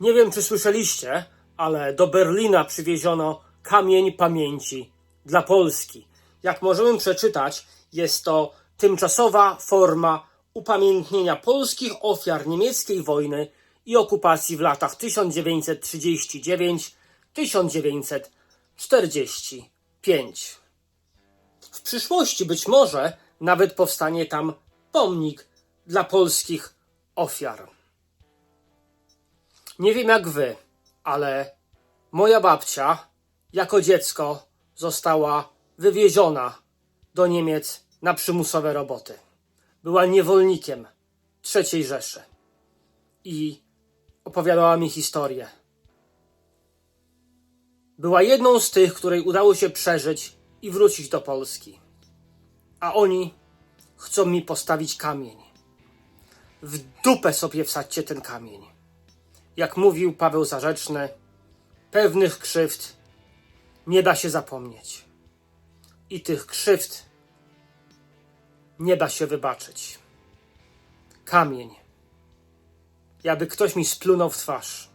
Nie wiem, czy słyszeliście, ale do Berlina przywieziono kamień pamięci dla Polski. Jak możemy przeczytać, jest to tymczasowa forma upamiętnienia polskich ofiar niemieckiej wojny i okupacji w latach 1939-1945. W przyszłości być może nawet powstanie tam pomnik dla polskich ofiar. Nie wiem jak wy, ale moja babcia jako dziecko została wywieziona do Niemiec na przymusowe roboty. Była niewolnikiem III Rzeszy i opowiadała mi historię. Była jedną z tych, której udało się przeżyć i wrócić do Polski. A oni chcą mi postawić kamień. W dupę sobie wsadźcie ten kamień. Jak mówił Paweł Zarzeczny, pewnych krzywd nie da się zapomnieć. I tych krzywd nie da się wybaczyć. Kamień. Jakby ktoś mi splunął w twarz.